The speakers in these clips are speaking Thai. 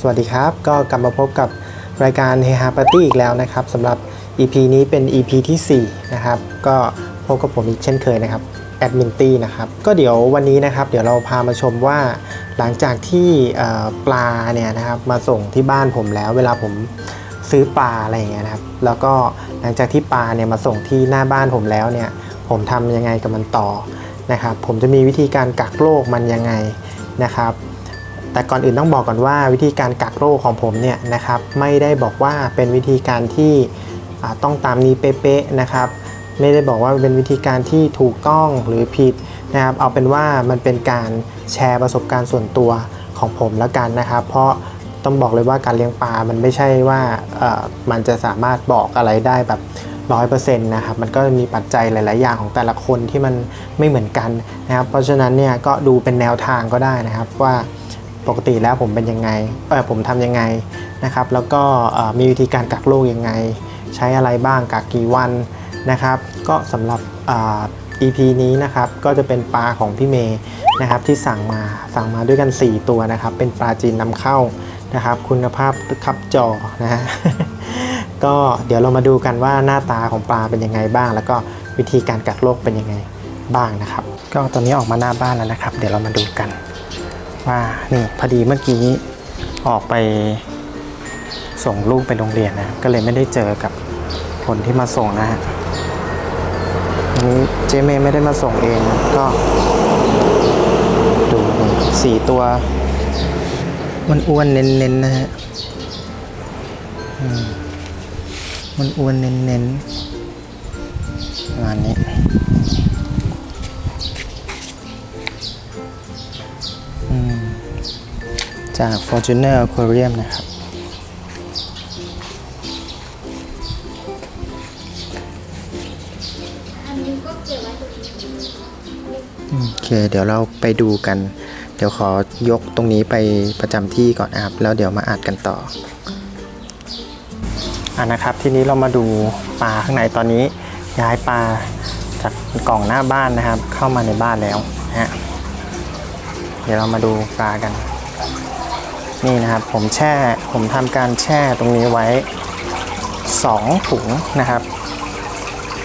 สวัสดีครับ ก็กลับมาพบกับรายการเฮฮาปาร์ตี้อีกแล้วนะครับสำหรับ EP นี้เป็น EP ที่4นะครับก็พบกับผมอีกเช่นเคยนะครับแอดมินตี้นะครับก็เดี๋ยววันนี้นะครับ เดี๋ยวเราพามาชมว่า หลังจากที่ปลาเนี่ยนะครับมาส่งที่บ้านผมแล้วเวลาผมซื้อปลาอะไรอย่างเงี้ยนะครับ แล้วก็หลังจากที่ปลาเนี่ยมาส่งที่หน้าบ้านผมแล้วเนี่ยผมทำยังไงกับมันต่อนะครับ ผมจะมีวิธีการกักโรคมันยังไงนะครับ แต่ก่อนอื่นต้องบอกก่อนว่าวิธีการกักโรคของผมเนี่ยนะครับไม่ได้บอกว่าเป็นวิธีการที่ต้องตามนี้เป๊ะๆนะครับ ไม่ได้บอกว่าเป็นวิธีการที่ถูกต้องหรือผิดนะครับ เอาเป็นว่ามันเป็นการแชร์ประสบการณ์ส่วนตัวของผมแล้วกันนะครับ เพราะต้องบอกเลยว่าการเลี้ยงปลา มันไม่ใช่ว่ามันจะสามารถบอกอะไรได้แบบร้อยเปอร์เซ็นต์นะครับ มันก็มีปัจจัยหลาย ๆ อย่างของแต่ละคนที่มันไม่เหมือนกันนะครับ เพราะฉะนั้นเนี่ยก็ดูเป็นแนวทางก็ได้นะครับว่า ปกติแล้วผมเป็นยังไงเออผมทำยังไงนะครับ แล้วก็มีวิธีการกักโรคยังไง ใช้อะไรบ้างกักกี่วันนะครับ ก็สำหรับ EP นี้นะครับก็จะเป็นปลาของพี่เมย์นะครับที่สั่งมาสั่งมาด้วยกัน 4 ตัวนะครับ เป็นปลาจีนนำเข้านะครับ คุณภาพคับจอนะฮะก็เดี๋ยวเรามาดูกันว่าหน้าตาของปลาเป็นยังไงบ้าง แล้วก็วิธีการกักโรคเป็นยังไงบ้างนะครับ ก็ตอนนี้ออกมาหน้าบ้านแล้วนะครับ เดี๋ยวเรามาดูกัน ว่านี่พอดีเมื่อกี้ออกไปส่งลูกไปโรงเรียนนะ ก็เลยไม่ได้เจอกับคนที่มาส่งนะฮะนี้เจเมย์ไม่ได้มาส่งเองก็ ดูสี่ตัวมันอ้วนเน้นๆนนะฮะมันอ้วนเน้นๆประมาณนี้ จาก Fortuner Aquarium นะครับ โอเค เดี๋ยวเราไปดูกัน เดี๋ยวขอยกตรงนี้ไปประจำที่ก่อนนะครับ แล้วเดี๋ยวมาอัดกันต่ออ่านะครับ ทีนี้เรามาดูปลาข้างในตอนนี้ ย้ายปลาจากกล่องหน้าบ้านนะครับ เข้ามาในบ้านแล้วนะฮะเดี๋ยวเรามาดูปลากัน นี่นะครับผมแช่ผมทำการแช่ตรงนี้ไว้ 2 ถุงนะครับ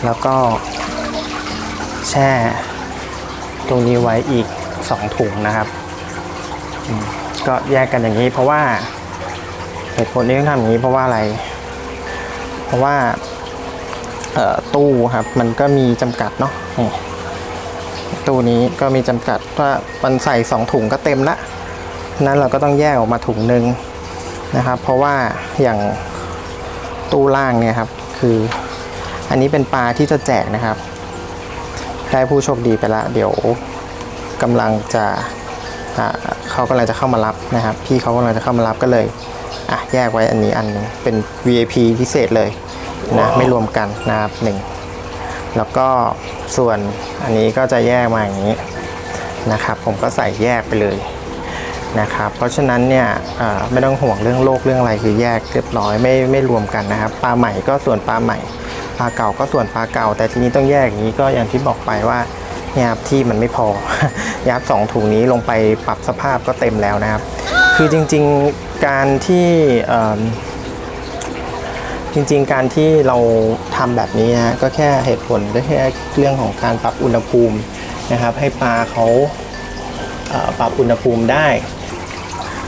แล้วก็แช่ตรงนี้ไว้อีก 2 ถุงนะครับ ก็แยกกันอย่างนี้เพราะว่าเหตุผลที่ต้องทำอย่างนี้เพราะว่าอะไร เพราะว่าตู้ครับมันก็มีจำกัดเนาะตู้นี้ก็มีจำกัดว่ามันใส่ 2 ถุงก็เต็มละ นั้นเราก็ต้องแยกออกมาถุงหนึ่งนะครับ เพราะว่าอย่างตู้ล่างเนี่ยครับ คืออันนี้เป็นปลาที่จะแจกนะครับ ได้ผู้โชคดีไปแล้วเดี๋ยวกำลังจะอ่าเขากำลังจะเข้ามารับนะครับ พี่เขากำลังจะเข้ามารับก็เลยอะแยกไว้อันนี้อันหนึงเป็น VIP พิเศษเลยนะไม่รวมกันนะครับหนึ่งแล้วก็ส่วนอันนี้ก็จะแยกมาอย่างนี้นะครับ ผมก็ใส่แยกไปเลย นะครับ เพราะฉะนั้นเนี่ยไม่ต้องห่วงเรื่องโรคเรื่องอะไรคือแยกเรียบร้อยไม่ไม่รวมกันนะครับปลาใหม่ก็ส่วนปลาใหม่ปลาเก่าก็ส่วนปลาเก่า แต่ทีนี้ต้องแยกอย่างนี้ก็อย่างที่บอกไปว่าเนี่ยครับที่มันไม่พอยัดสองถุงนี้ลงไปปรับสภาพก็เต็มแล้วนะครับ คือจริงๆการที่จริงๆ การที่เราทำแบบนี้นะก็แค่เหตุผลก็แค่เรื่องของการปรับอุณหภูมินะครับ ให้ปลาเขาปรับอุณหภูมิได้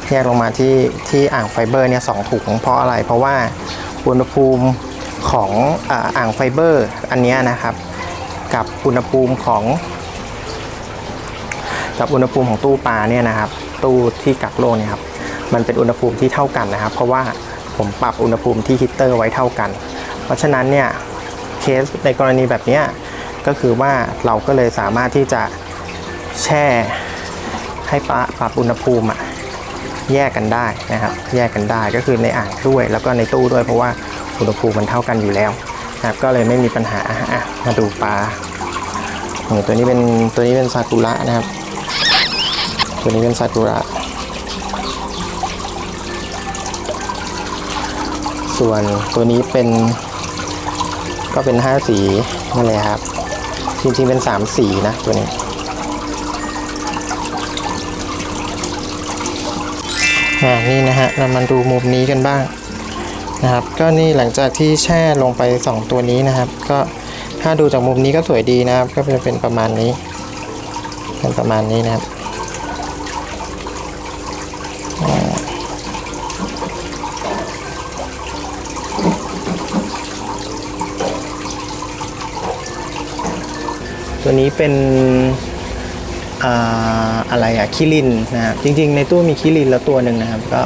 แยกลงมาที่ที่อ่างไฟเบอร์เนี่ยสองถุงเพราะอะไร เพราะว่าอุณหภูมิของอ่าอ่างไฟเบอร์อันนี้นะครับ กับอุณหภูมิของ กับอุณหภูมิของตู้ปลาเนี่ยนะครับ ตู้ที่กักโรคเนี่ยครับมันเป็นอุณหภูมิที่เท่ากันนะครับ เพราะว่าผมปรับอุณหภูมิที่ฮีตเตอร์ไว้เท่ากัน เพราะฉะนั้นเนี่ยเคสในกรณีแบบนี้ก็คือว่าเราก็เลยสามารถที่จะแช่ให้ปลาปรับอุณหภูมิอะ แยกกันได้นะครับ แยกกันได้ก็คือในอ่างด้วย แล้วก็ในตู้ด้วยเพราะว่าอุณหภูมิมันเท่ากันอยู่แล้วนะครับก็เลยไม่มีปัญหาอะมาดูปลาตัวนี้เป็นตัวนี้เป็นซากุระนะครับ ตัวนี้เป็นซากุระส่วนตัวนี้เป็นก็เป็นห้าสีนั่นแหละครับ จริงๆเป็นสามสีนะตัวนี้ อ่านี่นะฮะเรามาดูมุมนี้กันบ้างนะครับ ก็นี่หลังจากที่แช่ลงไป 2 ตัวนี้นะครับ ก็ถ้าดูจากมุมนี้ก็สวยดีนะครับ ก็จะเป็นประมาณนี้เป็นประมาณนี้นะครับตัวนี้เป็น อะคิรินนะครับจริง ๆ ในตู้มีคิรินแล้วตัวหนึ่งนะครับ ก็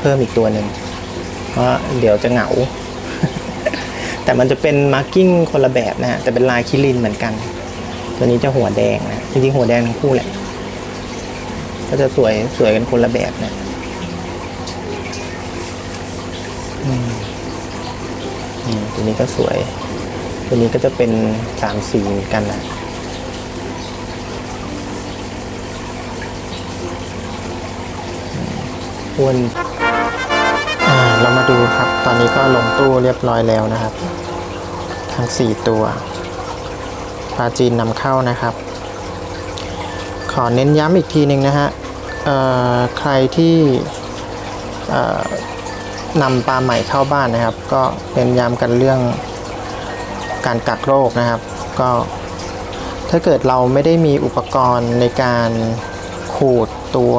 เพิ่มอีกตัวหนึ่งเพราะเดี๋ยวจะเหงา แต่มันจะเป็นมาร์กิ้งคนละแบบนะฮะแต่เป็นลายคิรินเหมือนกัน ตัวนี้จะหัวแดงนะจริงๆหัวแดงทั้งคู่แหละก็จะสวยสวยกันคนละแบบนะอืมอืมตัวนี้ก็สวย ตัวนี้ก็จะเป็นสามสีเหมือนกันนะ อ้วนอ่าเรามาดูครับ ตอนนี้ก็ลงตู้เรียบร้อยแล้วนะครับ ทั้ง 4 ตัวปลาจีนนำเข้านะครับ ขอเน้นย้ำอีกทีหนึ่งนะฮะใครที่นำปลาใหม่เข้าบ้านนะครับ ก็เน้นย้ำกันเรื่องการกักโรคนะครับ ก็ถ้าเกิดเราไม่ได้มีอุปกรณ์ในการขูดตัว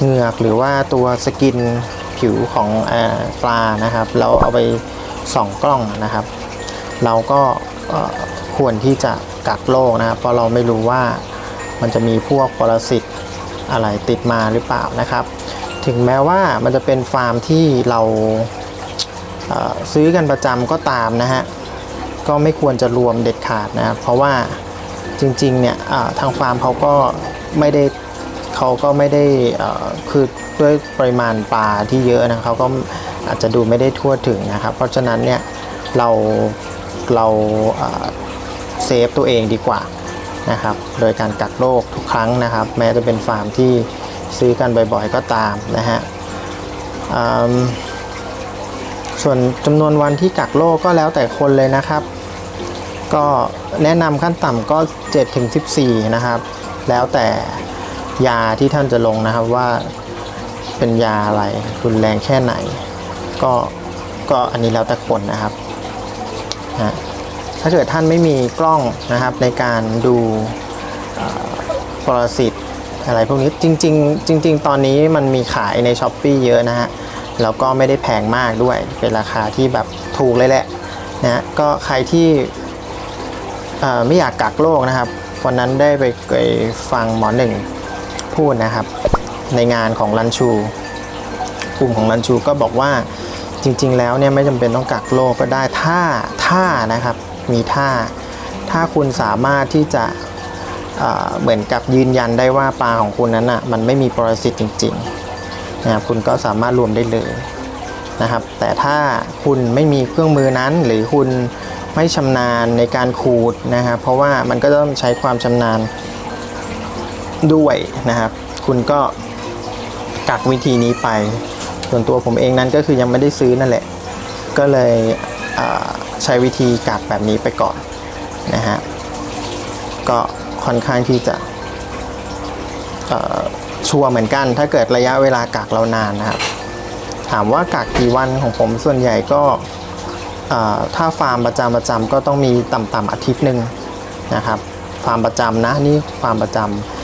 เหงือกหรือว่าตัวสกินผิวของอปลานะครับ เราเอาไปส่องกล้องนะครับ เราก็ควรที่จะกักโรคนะครับ เพราะเราไม่รู้ว่ามันจะมีพวกปรสิตอะไรติดมาหรือเปล่านะครับ ถึงแม้ว่ามันจะเป็นฟาร์มที่เราซื้อกันประจำก็ตามนะฮะก็ไม่ควรจะรวมเด็ดขาดนะครับ เพราะว่าจริงๆเนี่ยทางฟาร์มเขาก็ไม่ได้ เขาก็ไม่ได้คือด้วยปริมาณปลาที่เยอะนะเขาก็อาจจะดูไม่ได้ทั่วถึงนะครับ เพราะฉะนั้นเนี่ยเราเราเซฟตัวเองดีกว่านะครับ โดยการกักโรคทุกครั้งนะครับ แม้จะเป็นฟาร์มที่ซื้อกันบ่อยๆก็ตามนะฮะส่วนจำนวนวันที่กักโรคก็แล้วแต่คนเลยนะครับ ก็แนะนำขั้นต่ำก็7ถึง14 นะครับ แล้วแต่ ยาที่ท่านจะลงนะครับว่าเป็นยาอะไรรุนแรงแค่ไหน ก็ก็อันนี้แล้วแต่คนนะครับนะถ้าเกิดท่านไม่มีกล้องนะครับในการดูปรสิตอะไรพวกนี้จริง ๆ จริง ๆ ตอนนี้มันมีขายในช้อปปีเยอะนะฮะแล้วก็ไม่ได้แพงมากด้วย เป็นราคาที่แบบถูกเลยแหละนะฮะก็ใครที่ไม่อยากกักโรคนะครับ วันนั้นได้ไปไปฟังหมอหนึ่ง พูดนะครับ ในงานของรันชู กลุ่มของรันชูก็บอกว่าจริงๆ แล้วเนี่ยไม่จำเป็นต้องกักโรคก็ได้ถ้าถ้านะครับมีถ้าถ้าคุณสามารถที่จะเหมือนกับยืนยันได้ว่าปลาของคุณนั้นอะมันไม่มีปรสิตจริงๆนะครับคุณก็สามารถรวมได้เลยนะครับ แต่ถ้าคุณไม่มีเครื่องมือนั้น หรือคุณไม่ชำนาญในการขูดนะครับเพราะว่ามันก็ต้องใช้ความชำนาญ ด้วยนะครับ คุณก็กักวิธีนี้ไป ส่วนตัวผมเองนั้นก็คือยังไม่ได้ซื้อนั่นแหละ ก็เลยใช้วิธีกักแบบนี้ไปก่อนนะฮะก็ค่อนข้างที่จะชัวร์เหมือนกัน ถ้าเกิดระยะเวลากักเรานานนะครับ ถามว่ากักกี่วันของผมส่วนใหญ่ก็ถ้าฟาร์มประจำประจำก็ต้องมีต่ำๆอาทิตย์หนึ่งนะครับ ฟาร์มประจำนะนี่ฟาร์มประจำ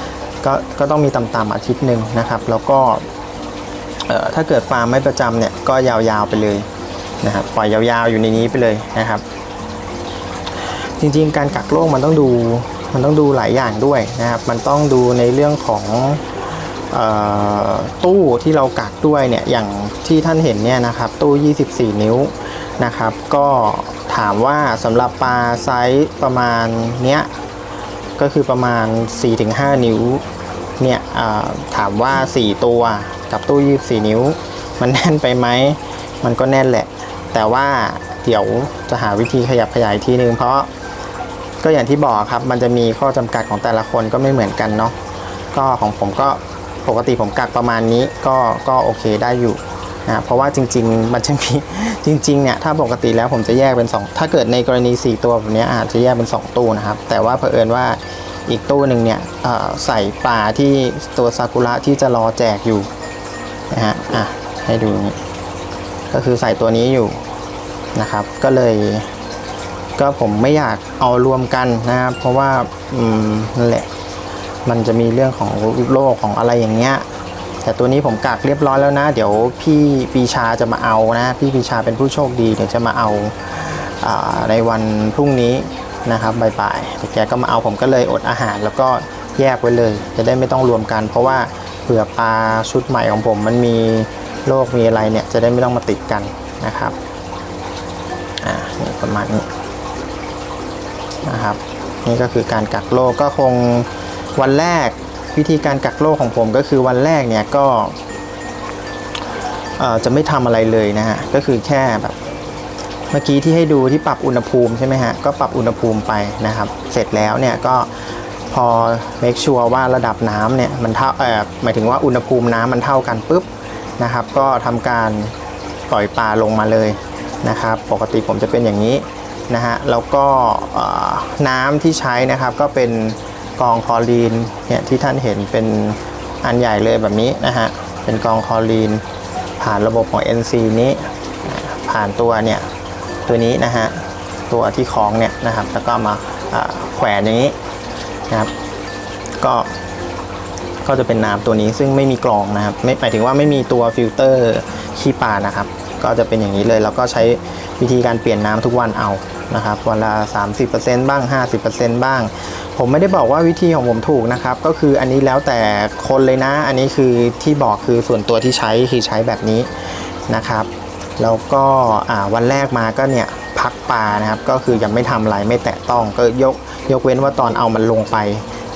ก็ก็ต้องมีต่ำๆอาทิตย์หนึ่งนะครับ แล้วก็ถ้าเกิดฟาร์มไม่ประจำเนี่ยก็ยาวๆไปเลยนะครับปล่อยยาวๆอยู่ในนี้ไปเลยนะครับ จริงๆ การกักโรคมันต้องดูมันต้องดูหลายอย่างด้วยนะครับ มันต้องดูในเรื่องของตู้ที่เรากักด้วยเนี่ยอย่างที่ท่านเห็นเนี่ยนะครับตู้ 24 นิ้วนะครับ ก็ถามว่าสำหรับปลาไซส์ประมาณเนี้ย ก็คือประมาณ 4-5 นิ้วเนี่ยถามว่า 4 ตัวกับตู้ 24 นิ้ว มันแน่นไปไหม มันก็แน่นแหละ แต่ว่าเดี๋ยวจะหาวิธีขยับขยายทีนึง เพราะก็อย่างที่บอกครับ มันจะมีข้อจำกัดของแต่ละคนก็ไม่เหมือนกันเนาะก็ของผมก็ปกติผมกักประมาณนี้ก็ก็โอเคได้อยู่ นะเพราะว่าจริง ๆ มันจะมีจริงๆเนี่ยถ้าปกติแล้วผมจะแยกเป็น 2 ถ้าเกิดในกรณี 4 ตัวแบบนี้อาจจะแยกเป็น 2 ตู้นะครับ แต่ว่าเผอิญว่าอีกตู้หนึ่งเนี่ยใส่ปลาที่ตัวซากุระที่จะรอแจกอยู่นะฮะอะให้ดูนี่ก็คือใส่ตัวนี้อยู่นะครับ ก็เลยก็ผมไม่อยากเอารวมกันนะครับเพราะว่าอืมนั่นแหละมันจะมีเรื่องของโรคของอะไรอย่างเงี้ย แต่ตัวนี้ผมกักเรียบร้อยแล้วนะ เดี๋ยวพี่ปีชาจะมาเอานะ พี่ปีชาเป็นผู้โชคดีเดี๋ยวจะมาเอาอาในวันพรุ่งนี้นะครับบ่ายๆแต่แกก็มาเอาผมก็เลยอดอาหาร แล้วก็แยกไว้เลย จะได้ไม่ต้องรวมกัน เพราะว่าเผื่อปลาชุดใหม่ของผม มันมีโรคมีอะไรเนี่ยจะได้ไม่ต้องมาติดกันนะครับอ่าประมาณนี้นะครับนี่ก็คือการกักโรคก็คงวันแรก วิธีการกักโรคของผมก็คือวันแรกเนี่ยก็จะไม่ทำอะไรเลยนะฮะก็คือแค่แบบเมื่อกี้ที่ให้ดูที่ปรับอุณหภูมิใช่ไหมฮะก็ปรับอุณหภูมิไปนะครับ เสร็จแล้วเนี่ยก็พอ make sure ว่าระดับน้ำเนี่ยมันเท่าเอ่อหมายถึงว่าอุณหภูมิน้ำมันเท่ากันปุ๊บนะครับ ก็ทำการปล่อยปลาลงมาเลยนะครับ ปกติผมจะเป็นอย่างนี้นะฮะแล้วก็น้ำที่ใช้นะครับก็เป็น กองคอรีนเนี่ยที่ท่านเห็นเป็นอันใหญ่เลยแบบนี้นะฮะเป็นกองคอรีน ผ่านระบบของ NC นี้ผ่านตัวเนี่ยตัวนี้นะฮะตัวที่คล้องเนี่ยนะครับแล้วก็มาแขวนอย่างนี้นะครับก็ก็จะเป็นน้ำตัวนี้ซึ่งไม่มีกรองนะครับไม่หมายถึงว่าไม่มีตัวฟิลเตอร์ขี้ปลานะครับ ก็จะเป็นอย่างนี้เลยแล้วก็ใช้วิธีการเปลี่ยนน้ำทุกวันเอา นะครับวันละ 30%บ้าง 50%บ้าง ผมไม่ได้บอกว่าวิธีของผมถูกนะครับ ก็คืออันนี้แล้วแต่คนเลยนะ อันนี้คือที่บอกคือส่วนตัวที่ใช้คือใช้แบบนี้นะครับแล้วก็วันแรกมาก็เนี่ยพักปลานะครับ ก็คือยังไม่ทำอะไรไม่แตะต้องก็ยกยกเว้นว่าตอนเอามันลงไป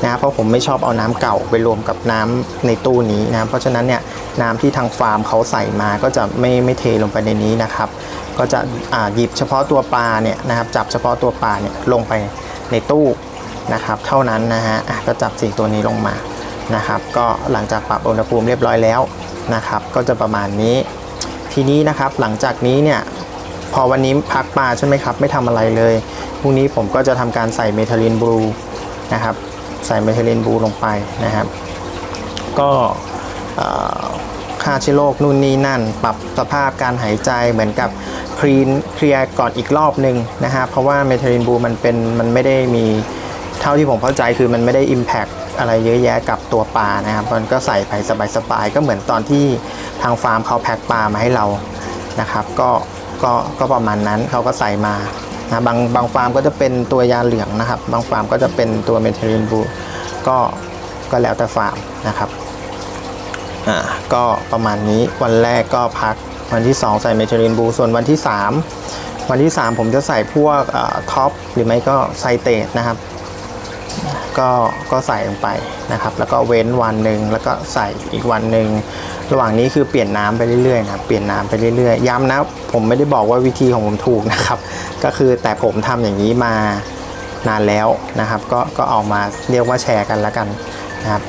นะครับเพราะผมไม่ชอบเอาน้ำเก่าไปรวมกับน้ำในตู้นี้นะเพราะฉะนั้นเนี่ยน้ำที่ทางฟาร์มเขาใส่มาก็จะไม่ไม่เทลงไปในนี้นะครับ ก็จะอ่าหยิบเฉพาะตัวปลาเนี่ยนะครับจับเฉพาะตัวปลาเนี่ยลงไปในตู้นะครับเท่านั้นนะฮะก็จับสี่ตัวนี้ลงมานะครับ ก็หลังจากปรับอุณหภูมิเรียบร้อยแล้วนะครับ ก็จะประมาณนี้ ทีนี้นะครับหลังจากนี้เนี่ยพอวันนี้พักปลาใช่ไหมครับ ไม่ทำอะไรเลยพรุ่งนี้ผมก็จะทำการใส่เมทาลินบลูนะครับ ใส่เมทาลินบูลงไปนะครับ ก็เอ่อฆ่าเชื้อโรคนู่นนี่นั่น ปรับสภาพการหายใจเหมือนกับคลีนเคลียร์ก่อนอีกรอบหนึ่งนะฮะเพราะว่าเมทาลินบูมันเป็นมันไม่ได้มีเท่าที่ผมเข้าใจคือมันไม่ได้ Impact อะไรเยอะแยะกับตัวปลานะครับมันก็ใส่ไปสบายๆก็เหมือนตอนที่ทางฟาร์มเขาแพ็คปลามาให้เรานะครับ ก็ก็ก็ประมาณนั้นเขาก็ใส่มา นะบางบางฟาร์มก็จะเป็นตัวยาเหลืองนะครับ บางฟาร์มก็จะเป็นตัวเมทิลินบูก็ก็แล้วแต่ฟาร์มนะครับอ่าก็ประมาณนี้วันแรกก็พักวันที่ 2 ใส่เมทิลินบูส่วนวันที่ 3 วันที่ 3 ผมจะใส่พวกท็อปหรือไม่ก็ไซเตตนะครับ ก็ก็ใส่ลงไปนะครับ แล้วก็เว้นวันหนึ่งแล้วก็ใส่อีกวันหนึ่งระหว่างนี้คือเปลี่ยนน้ำไปเรื่อยๆนะเปลี่ยนน้ำไปเรื่อยๆย้ำนะผมไม่ได้บอกว่าวิธีของผมถูกนะครับ ก็คือแต่ผมทำอย่างนี้มานานแล้วนะครับ ก็ก็เอามาเรียกว่าแชร์กันแล้วกันนะครับ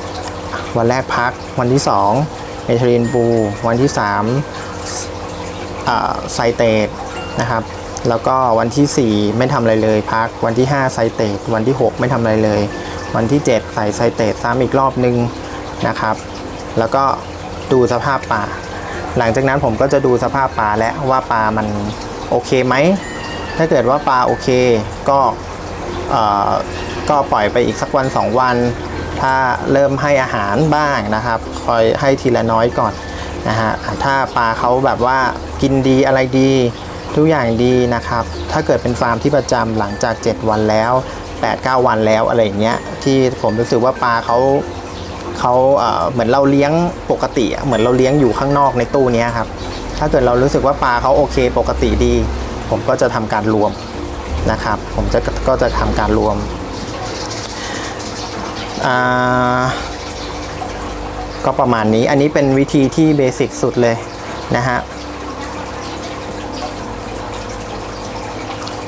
วันแรกพักวันที่2เมทรินบูวันที่3อ่าไซเตตนะครับแล้วก็วันที่ 4 ไม่ทำอะไรเลยพักวันที่ 5 ไซเตตวันที่ 6 ไม่ทำอะไรเลย วันที่ 7 ใส่ไซเตตซ้ำอีกรอบนึงนะครับ แล้วก็ดูสภาพปลาหลังจากนั้นผมก็จะดูสภาพปลาแล้วว่าปลามันโอเคไหม ถ้าเกิดว่าปลาโอเคก็เอ่อก็ปล่อยไปอีกสักวัน 2 วัน ถ้าเริ่มให้อาหารบ้างนะครับ คอยให้ทีละน้อยก่อนนะฮะ ถ้าปลาเขาแบบว่ากินดีอะไรดี ทุกอย่างดีนะครับ ถ้าเกิดเป็นฟาร์มที่ประจำหลังจาก 7 วันแล้ว 8-9 วันแล้วอะไรอย่างเงี้ยที่ผมรู้สึกว่าปลาเขาเขาเหมือนเราเลี้ยงปกติ เหมือนเราเลี้ยงอยู่ข้างนอกในตู้นี้ครับ ถ้าเกิดเรารู้สึกว่าปลาเขาโอเคปกติดี ผมก็จะทำการรวมนะครับ ผมจะก็จะทำการรวม ก็ประมาณนี้ อันนี้เป็นวิธีที่เบสิกสุดเลยนะฮะ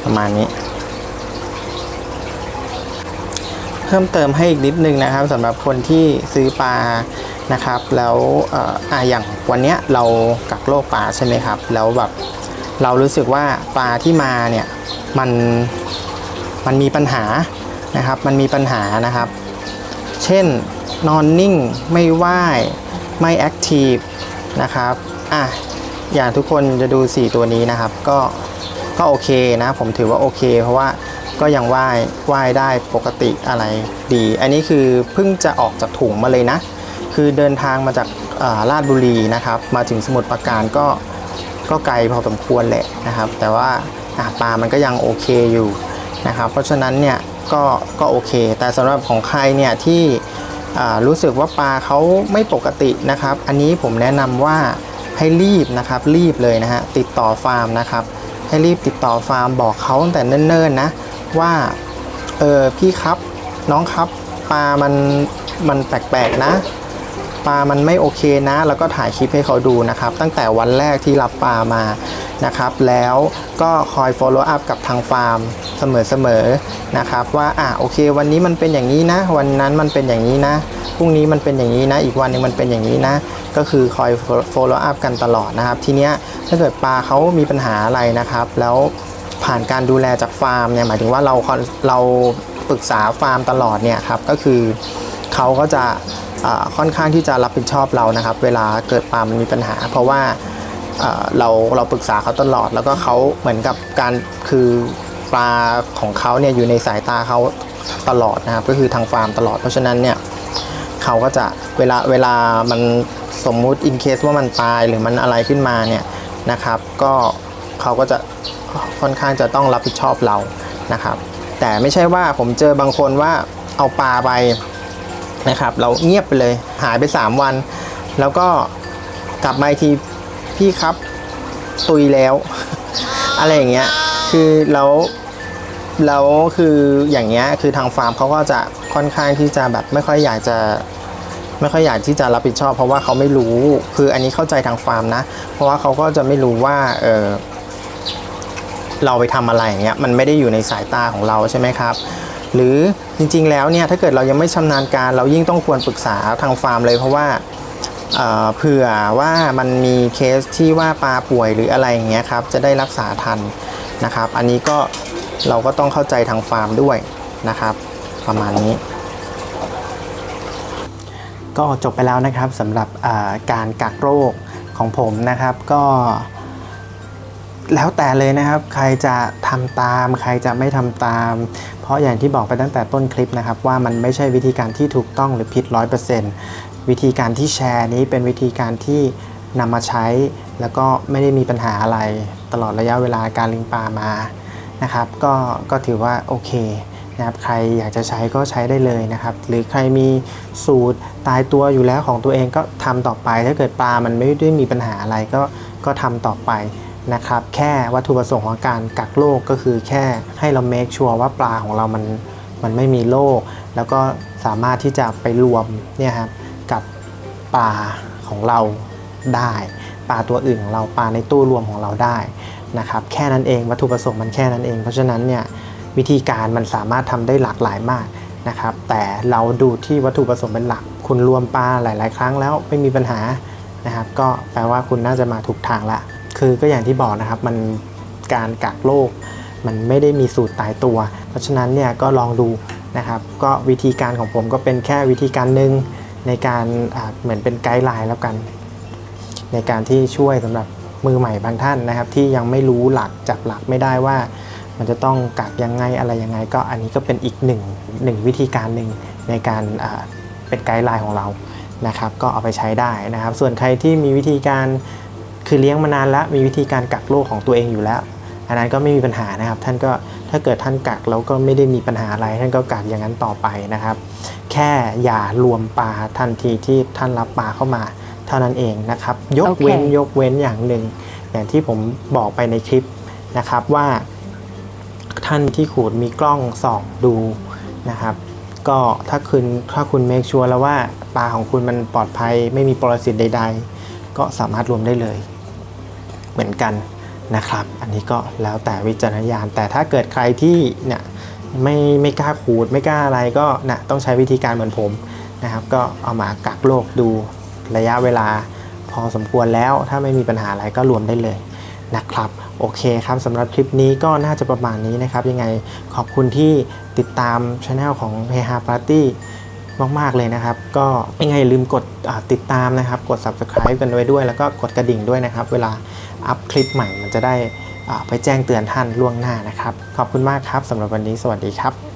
ประมาณนี้ เพิ่มเติมให้อีกนิดนึงนะครับสำหรับคนที่ซื้อปลานะครับ แล้วอ่ออะอย่างวันเนี้ยเรากักโรคปลาใช่ไหมครับ แล้วแบบเรารู้สึกว่าปลาที่มาเนี่ยมันมันมีปัญหานะครับ มันมีปัญหานะครับ เช่นนอนนิ่งไม่ว่ายไม่แอคทีฟนะครับอะอย่างทุกคนจะดู 4 ตัวนี้นะครับ ก็ก็โอเคนะ ผมถือว่าโอเค เพราะว่า ก็ยังว่ายว่ายได้ปกติอะไรดี อันนี้คือเพิ่งจะออกจากถุงมาเลยนะ คือเดินทางมาจากาลาดบุรีนะครับ มาถึงสมุทรปราการก็ก็ไกลพอสมควรแหละนะครับ แต่ว่าปลามันก็ยังโอเคอยู่นะครับ เพราะฉะนั้นเนี่ยก็ก็โอเค แต่สำหรับของใครเนี่ยที่รู้สึกว่าปลาเขาไม่ปกตินะครับ อันนี้ผมแนะนำว่าให้รีบนะครับรีบเลยนะฮะติดต่อฟาร์มนะครับ ให้รีบติดต่อฟาร์มบอกเขาตั้งแต่เนิ่นๆนะ ว่าเออพี่ครับน้องครับปลามันมันแปลกๆนะปลามันไม่โอเคนะ แล้วก็ถ่ายคลิปให้เขาดูนะครับ ตั้งแต่วันแรกที่รับปลามานะครับ แล้วก็คอย follow up กับทางฟาร์มเสมอๆนะครับ ว่าอะโอเค วันนี้มันเป็นอย่างนี้นะ วันนั้นมันเป็นอย่างนี้นะพรุ่งนี้มันเป็นอย่างนี้นะ อีกวันหนึงมันเป็นอย่างนี้นะ ก็คือคอย follow up กันตลอดนะครับ ทีเนี้ยถ้าเกิดปลาเขามีปัญหาอะไรนะครับ แล้ว ผ่านการดูแลจากฟาร์มเนี่ยหมายถึงว่าเราเราปรึกษาฟาร์มตลอดเนี่ยครับก็คือเขาก็จะค่อนข้างที่จะรับผิดชอบเรานะครับ เวลาเกิดปลามันมีปัญหา เพราะว่าเอ่อเราเราปรึกษาเขาตลอด แล้วก็เขาเหมือนกับการคือปลาของเขาเนี่ยอยู่ในสายตาเขาตลอดนะครับ ก็คือทางฟาร์มตลอด เพราะฉะนั้นเนี่ยเขาก็จะเวลาเวลามันสมมุติอินเคสว่ามันตายหรือมันอะไรขึ้นมาเนี่ยนะครับ ก็เขาก็จะ ค่อนข้างจะต้องรับผิดชอบเรานะครับ แต่ไม่ใช่ว่าผมเจอบางคนว่าเอาปลาไปนะครับ เราเงียบไปเลยหายไป 3 วัน แล้วก็กลับมาทีพี่ครับตุยแล้ว อะไรอย่างเงี้ยคือแล้วแล้วคืออย่างเงี้ยคือทางฟาร์มเขาก็จะค่อนข้างที่จะแบบไม่ค่อยอยากจะไม่ค่อยอยากที่จะรับผิดชอบ เพราะว่าเขาไม่รู้คืออันนี้เข้าใจทางฟาร์มนะ เพราะว่าเขาก็จะไม่รู้ว่าเออ เราไปทำอะไรอย่างเงี้ยมันไม่ได้อยู่ในสายตาของเราใช่ไหมครับ หรือจริงๆแล้วเนี่ยถ้าเกิดเรายังไม่ชำนาญการเรายิ่งต้องควรปรึกษาทางฟาร์มเลยเพราะว่าเเผื่อว่ามันมีเคสที่ว่าปลาป่วยหรืออะไรอย่างเงี้ยครับจะได้รักษาทันนะครับ อันนี้ก็เราก็ต้องเข้าใจทางฟาร์มด้วยนะครับ ประมาณนี้ ก็จบไปแล้วนะครับสำหรับการกักโรคของผมนะครับ ก็ แล้วแต่เลยนะครับ ใครจะทำตาม ใครจะไม่ทำตาม เพราะอย่างที่บอกไปตั้งแต่ต้นคลิปนะครับ ว่ามันไม่ใช่วิธีการที่ถูกต้องหรือผิด 100%วิธีการที่แชร์นี้เป็นวิธีการที่นำมาใช้ แล้วก็ไม่ได้มีปัญหาอะไรตลอดระยะเวลาการลิงปลามานะครับ ก็ก็ถือว่าโอเคนะครับใครอยากจะใช้ก็ใช้ได้เลยนะครับ หรือใครมีสูตรตายตัวอยู่แล้วของตัวเองก็ทำต่อไป ถ้าเกิดปลามันไม่ได้มีปัญหาอะไรก็ก็ทำต่อไป นะครับแค่วัตถุประสงค์ของการกักโรคก็คือแค่ให้เราเมคชัวร์ว่าปลาของเรามันมันไม่มีโรคแล้วก็สามารถที่จะไปรวมเนี่ยครับกับปลาของเราได้ปลาตัวอื่นของเราปลาในตู้รวมของเราได้นะครับแค่นั้นเองวัตถุประสงค์มันแค่นั้นเอง เพราะฉะนั้นเนี่ยวิธีการมันสามารถทำได้หลากหลายมากนะครับแต่เราดูที่วัตถุประสงค์เป็นหลัก คุณรวมปลาหลาย ๆ ครั้งแล้วไม่มีปัญหานะครับก็แปลว่าคุณน่าจะมาถูกทางละ คือก็อย่างที่บอกนะครับมันการกักโรคมันไม่ได้มีสูตรตายตัว เพราะฉะนั้นเนี่ยก็ลองดูนะครับก็วิธีการของผมก็เป็นแค่วิธีการหนึ่งในการเหมือนเป็นไกด์ไลน์แล้วกัน ในการที่ช่วยสำหรับมือใหม่บางท่านนะครับ ที่ยังไม่รู้หลักจับหลักไม่ได้ว่า มันจะต้องกักยังไงอะไรยังไง ก็อันนี้ก็เป็นอีกหนึ่งหนึ่งวิธีการหนึ่งในการเป็นไกด์ไลน์ของเรานะครับ ก็เอาไปใช้ได้นะครับ ส่วนใครที่มีวิธีการ คือเลี้ยงมานานแล้วมีวิธีการกักโรคของตัวเองอยู่แล้ว อันนั้นก็ไม่มีปัญหานะครับ ท่านก็ถ้าเกิดท่านกักแล้วก็ไม่ได้มีปัญหาอะไร ท่านก็กักอย่างนั้นต่อไปนะครับ แค่อย่ารวมปลาทันทีที่ท่านรับปลาเข้ามา เท่านั้นเองนะครับ ยกเว้นยกเว้นอย่างหนึ่งอย่างที่ผมบอกไปในคลิปนะครับว่าท่านที่ขูดมีกล้องส่องดูนะครับ ก็ถ้าคุณถ้าคุณเมคชัวร์แล้วว่าปลาของคุณมันปลอดภัยไม่มีปรสิตใด ๆ ก็สามารถรวมได้เลย เหมือนกันนะครับ อันนี้ก็แล้วแต่วิจารณญาณ แต่ถ้าเกิดใครที่เนี่ยไม่ไม่กล้าขูดไม่กล้าอะไรก็นะต้องใช้วิธีการเหมือนผมนะครับ ก็เอามากักโรคดูระยะเวลาพอสมควรแล้ว ถ้าไม่มีปัญหาอะไรก็รวมได้เลยนะครับ โอเคครับสำหรับคลิปนี้ก็น่าจะประมาณนี้นะครับ ยังไงขอบคุณที่ติดตามช anel ของ h e h a Party มากๆเลยนะครับ ก็ยังไม่ลืมกดติดตามนะครับ กด subscribe กันไว้ด้วย แล้วก็กดกระดิ่งด้วยนะครับ เวลาอัพคลิปใหม่มันจะได้ไปแจ้งเตือนท่านล่วงหน้านะครับ ขอบคุณมากครับสำหรับวันนี้สวัสดีครับ